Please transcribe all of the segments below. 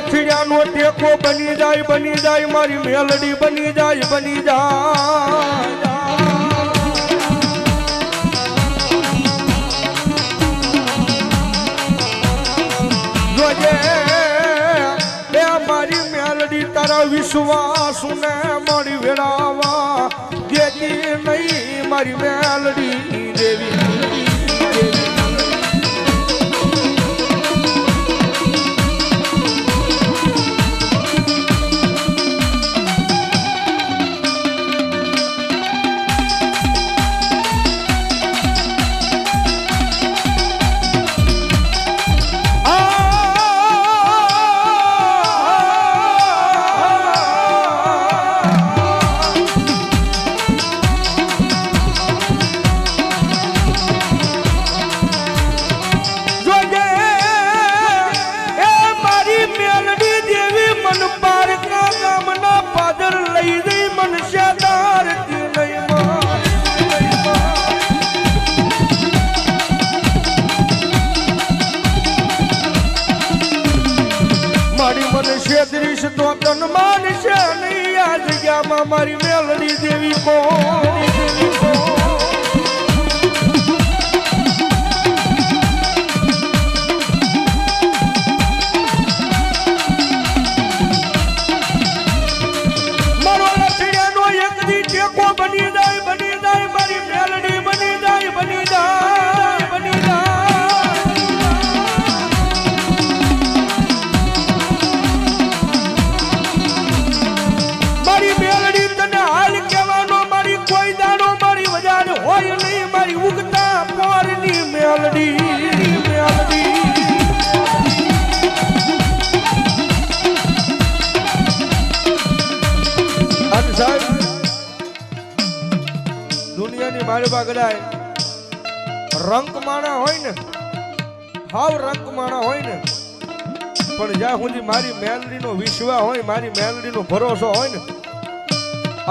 સીડિયાનો ટેકો બની જાય બની જાય, મારી મેલડી બની જાય બની જાય. મારી મેલડી તારા વિશ્વાસ ને મારી વેળાવા દેતી નહીં, મારી મેલડી. મને તો તન માન છે નહીં. આ જગ્યામાં મારી મેલડી દેવી કોણ દેવી જાય બની જાય. દુનિયાની મારી ગડાય રંક માણા હોય ને, હાવ રંક માણા હોય ને, પણ જ્યાં સુધી મારી મેલડીનો વિશ્વા હોય, મારી મેલડીનો ભરોસો હોય ને,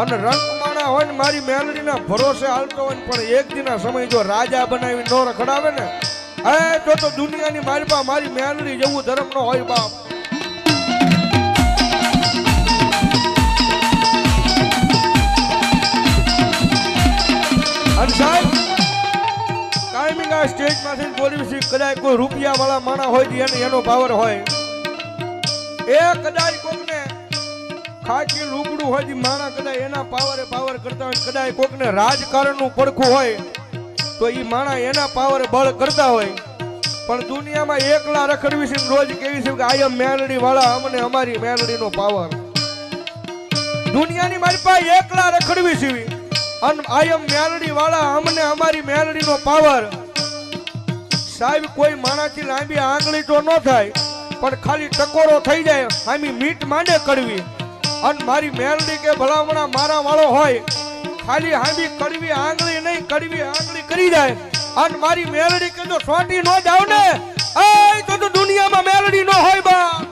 અને રંક માણા હોય ને, મારી મેલડીના ભરોસે હાલતો હોય ને, પણ એક દિના સમય જો રાજા બનાવી નો રખડાવે ને, એ તો તો દુનિયાની મારી બા મારી મેલડી જેવું ધર્મ નો હોય બાપ. સાહેબ, કાયમી આ સ્ટેજમાંથી બોલી કદાચ કોઈ રૂપિયા વાળા માણા હોય એને એનો પાવર હોય. એ કદાચ કોકને ખાકી લૂબડું હોય માણા કદાચ એના પાવરે પાવર કરતા હોય કદાચ કોકને રાજકારણનું પડખું હોય તો એ માણા એના પાવરે બળ કરતા હોય. પણ દુનિયામાં એકલા રખડવી છે રોજ કેવી છે કે આયમ મેલડી વાળા અમને અમારી મેલડીનો પાવર. દુનિયાની મારી પાસે એકલા રખડવી છે. અને આયમ મેલડી અમને અમારી મેલડીનો પાવર સાહેબ, કોઈ માણાથી લાંબી આંગળી તો ન થાય, પણ ખાલી ટકોરો થઈ જાય, આમી મીટ માંડે કરવી અને મારી મેલડી કે ભલામણા મારા વાળો હોય, ખાલી હામી કડવી આંગળી નહીં, કડવી આંગળી કરી જાય. અને મારી મેલડી કે જો સોટી ન જાવ એ તો દુનિયામાં મેલડી ન હોય બા.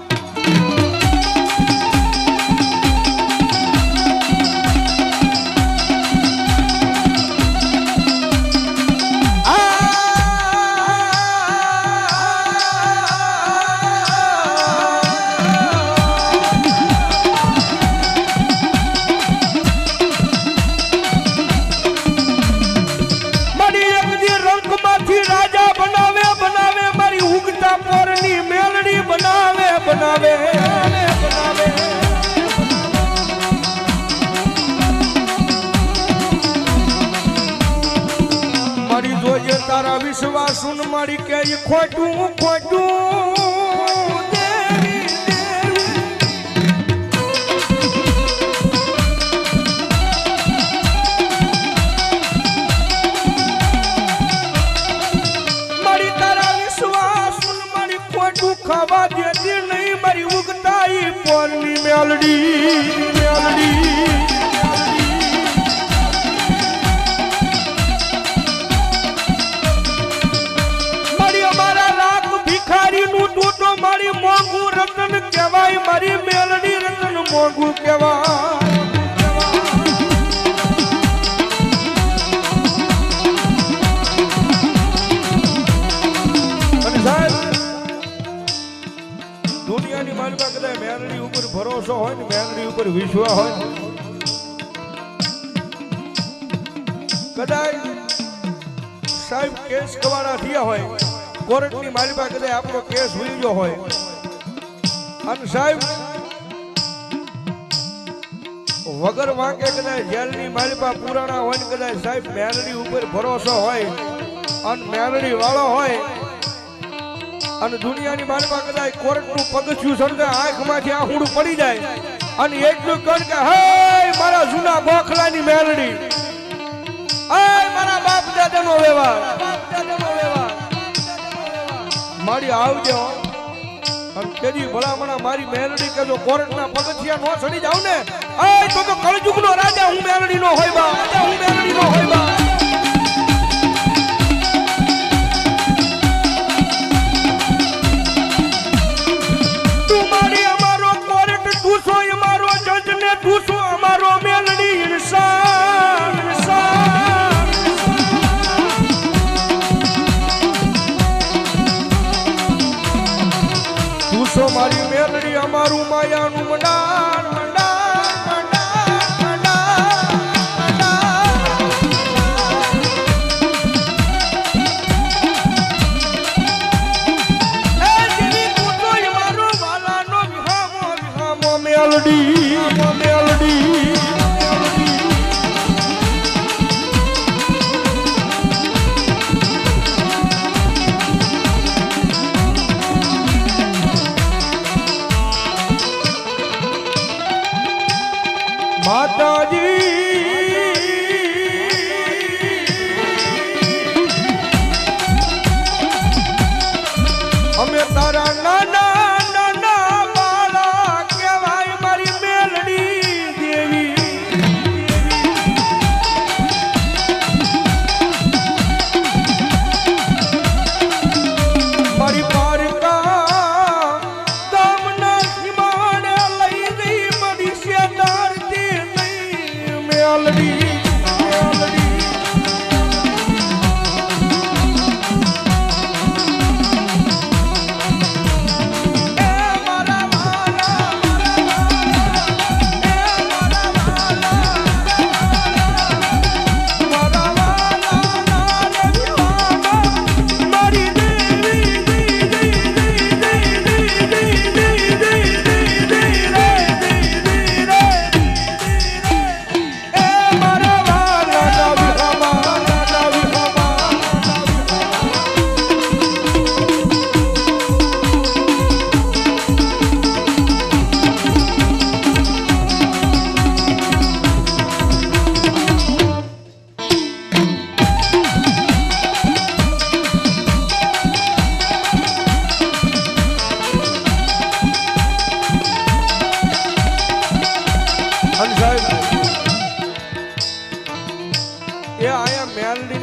સુન મારી કે ખોટું ખોટું. ખાવા દેતી નહીં. મારી ઉગતા પોરની મેલડી મેલડી. મારી મેલડી રતન મોંઘું સાહેબ, દુનિયાની માલિકા કદાચ મેલડી ઉપર ભરોસો હોય ને મેલડી ઉપર વિશ્વાસ હોય કદાચ સાહેબ કેસ કવાડા થયા હોય, કોર્ટની મારી પાસે આપણો કેસ ગયો હોય અને સાહેબ, વગર વાંકે કદાચ જેલની માલિપા પુરાણા હોય ને કદાચ સાહેબ, મેલડી ઉપર ભરોસો હોય અને મેલડી વાળો હોય અને દુનિયાની માલિપા કદાચ કોર્ટનું પગથિયું સળગે, આંખમાંથી આહુડું પડી જાય અને એટલું કર કે, હે, મારા જૂના ગોખલાની મેલડી. મારા બાપ દાદાનો વ્યવહાર. મારી આવજો. તેરી ભલામણા મારી મેલડી કેજો કોર્ટના પગથિયા નો ચડી જાવ ને તો તો કળજુગનો રાજા હું મેલડી નો હોય બા. રાજા હું મેલડી નો હોય બા. અમારું માયાનું મંડાણ મંડાણ তারা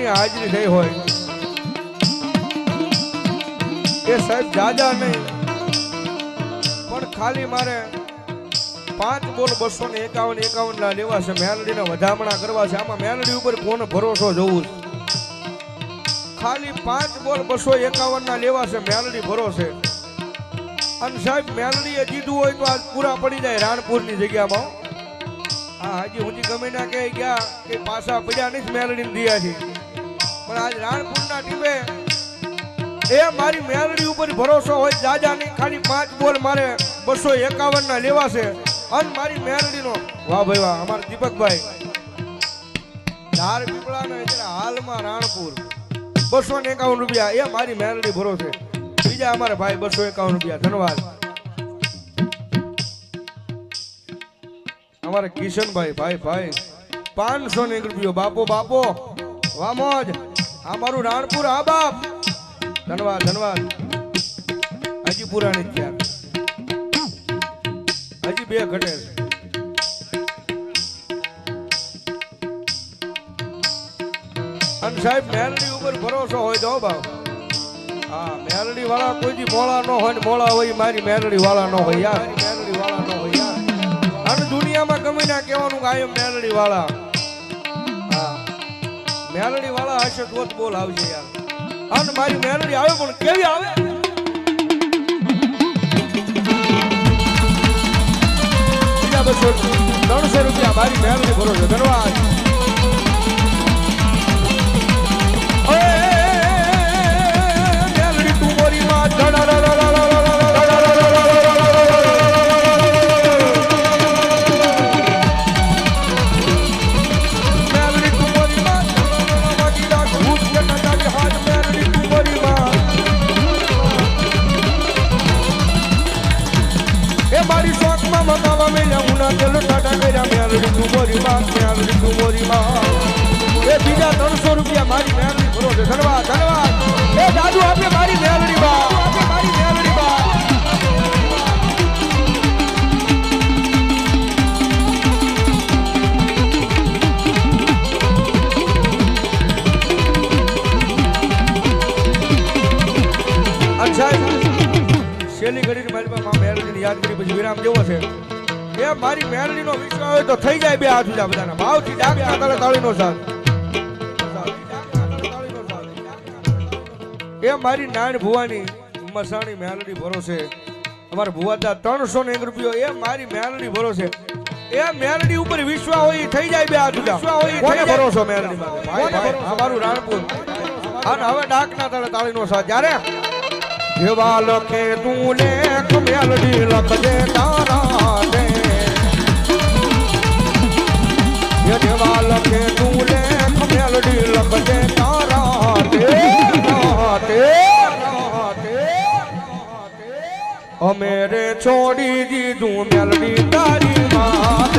મેલડીની હાજરી થઈ હોય. એ સાહેબ જાજા નહીં. પણ ખાલી મારે પાંચ બોલ બસો ને એકાવન એકાવન ના લેવા છે. મેલડીને વધામણા કરવા છે. આમાં મેલડી ઉપર કોને ભરોસો જોવું છે? ખાલી પાંચ બોલ બસો એકાવન ના લેવા છે. મેલડી ભરોસે. અને સાહેબ, મેલડીએ જીધું હોય તો આજ પૂરા પડી જાય રાણપુરની જગ્યામાં. હા, હજી હું ગમે ના કહે ગયા કે પાછા પડ્યા નહીં મેલડી દિયાથી. પણ આજ રાણપુરના ટીમે એ મારી મેલડી ઉપર ભરોસો હોય દાદાની, ખાલી પાંચ બોલ મારે બસો એકાવન ના લેવાશે અને મારી મેલડીનો વાહ ભાઈ વાહ, અમારા દીપકભાઈ. ધાર પીપળાનો હાલમાં રાણપુર. બસો ને એકાવન રૂપિયા, એ મારી મેલડી ભરોસે. બીજા અમારા ભાઈ બસો એકાવન રૂપિયા ધન્યવાદ અમારે કિશનભાઈ, ભાઈ ભાઈ. પાંચસો ને એક રૂપિયો, બાપો બાપો. વામોજ આ મારું રાણપુર આ બાપ. ધનવાદ ધનવાદ. હજી પુરાણી જ હજી બે ઘટે અને સાહેબ મેલડી ઉપર ભરોસો હોય તો બાપ. હા મેલડી વાળા કોઈ દી મોળા ન હોય ને મોળા હોય મારી મેલડી વાળા ન હોય યાર. મેલડી વાળા ન હોય યાર. અને દુનિયામાં ગમે ના કહેવાનું કે આયમ મેલડી વાળા મેલડી વાળા હશે તો બોલ આવજે યાર. અને મારી મેલડી આવે પણ કેવી આવે? ત્રણસો રૂપિયા મારી મહેરબાની ભરોસો. ધન્યવાદ. મારી મેળણીનો વિષય હોય તો થઈ જાય બે હાથ ઉજા બધાના. ભાવથી ડાકના તાળે તાળીનો સાથ. એ મારી નાણ ભુવાની મસાણી મેલડી ભરોસે. અમારા ભુવાદા ત્રણસો ને એક રૂપિયો એ મારી મેલડી ભરોસે. એ મેલડી ઉપર વિશ્વાસ હોય થઈ જાય બે હાથ ઉજા કોને ભરોસો મેલડી અમારું રાણપુર. અને હવે ડાકના તાળે તાળીનો સાથ. જ્યારે જેવા લખે તું લેખ મેલડી લખજે તારા અમે રે છોડી દીધું મેલડી તારી માતે